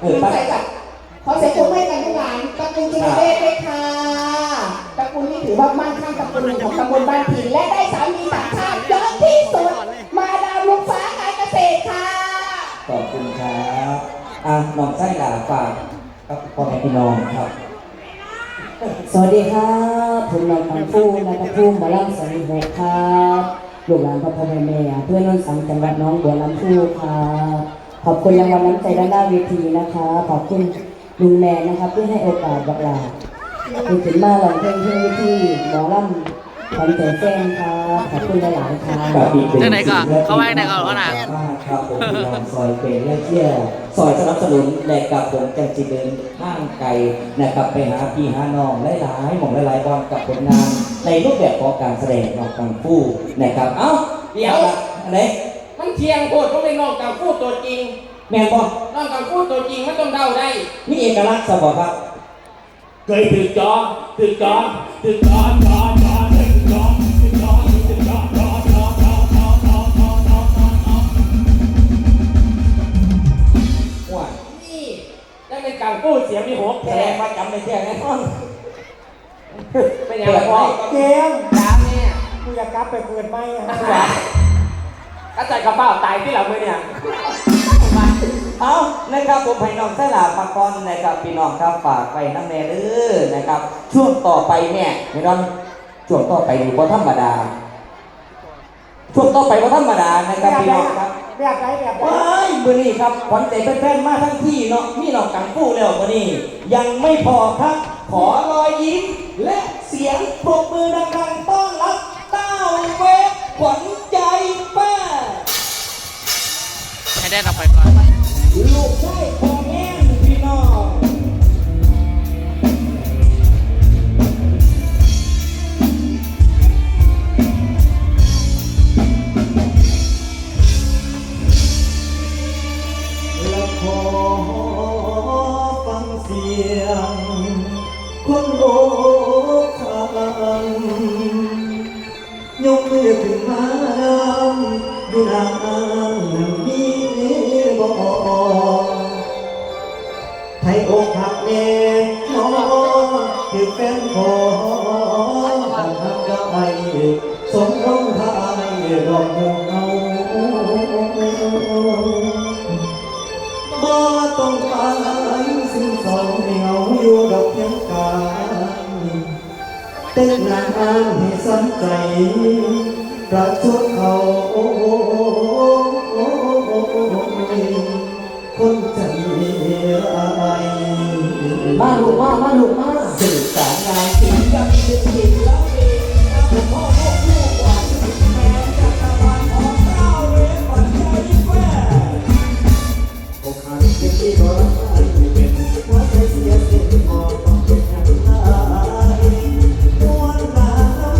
คือใส่แบบขอเสียงปรบมือกันทุกหลานตระกูลจินเบศด้วยค่ะตระกูลนี่ถือว่ามั่งคั่งตระกูลของตำบลบ้านผีและได้สามีต่างชาติเยอะที่สุด มาดามลุงฟ้ากายเกษตรค่ะ ขอบคุณครับอะน้องไส้หลาฝากกับพ่อแม่พี่น้องครับ สวัสดีครับผมนายคำฟูนายคำฟูหมอลำสามีหกครับลูกหลานพ่อพ่อแม่เพื่อนร่วมสังกัดจังหดหน้องบัวลำพูครับ ขอบคุณรางวัลน้ำใจด้านหน้าเวทีนะคะ ขอบคุณลุงแมนนะครับที่ให้โอกาสบักหลาคุณถึงมาหลองเพลงที่เวทีหมอลำขวัญใจแจ้งครับขอบคุณหลายๆครับกับอีกเป็นเรื่องไหนก่อนเข้าไว้ไหนก่อนวะน่ะมากครับผมพี่น้องซอยเป็นและเที่ยวซอยสนับสนุนและกับผมจังจิเดินห้างไกลนะครับไปหาพี่หาน้องหลายๆหม่องหลายๆบอลกับผลงานในรูปแบบของการแสดงของกังฟูนะครับเอ้าเดี๋ยวอะไรมัน เทียงโคตรต้องเป็นน้องกังฟูตัวจริงแม่นบอน้องกังฟูตัวจริงมันต้องเดาได้มีเอกลักษณ์สบอครับ เคยถือจอถือจอถือจอจอจอถือจอถือจอถือจอจอจอจอจอจอจอจอจอจอว่านี่นั่นเป็นกังฟูเสียงมีหกแสแผลดงว่าจำได้แค่แน่นอนเป็นยังไงพ่อเกมถามเนี่ยกูอยากกลับไปเกิดไหมอะ กระจายกระเป๋าตายที่เราเมื่อเนี่ย เอานะครับผมให้น้องไส้หลาปากรนะครับพี่น้องครับฝากไปน้ำแน่เด้อนะครับ ช่วงต่อไปเนี่ยพี่น้องช่วงต่อไปนี่บ่ธรรมดา ช่วงต่อไปบ่ธรรมดานะครับพี่น้องครับ แบบไหนแบบไหนว้ายมื้อนี้ครับขวัญใจแฟนๆมาทั้งที่เนาะมีน้องกังฟูแล้วมื้อนี้ยังไม่พอครับ ขอรอยยิ้มและเสียงปรบมือดัง ให้ได้ออกไปก่อนลูกชายของแม่พี่น้องและขอฟังเสียง คนโอกหักยกมือขึ้นมาดูนาง ไทยอกหักแน่น้องคือแฟนขอตั้งหักกับไอสมร้องไห้รอบหมู่เฮาบ่ต้องไปสิ่งสองให้เหงาอยู่ดอกเพียงกายเต้นงานให้สนใจประชดเขา งว่าว่าหลวงว่าสื่อสารงานศิลป์ยัเป็นศิลป์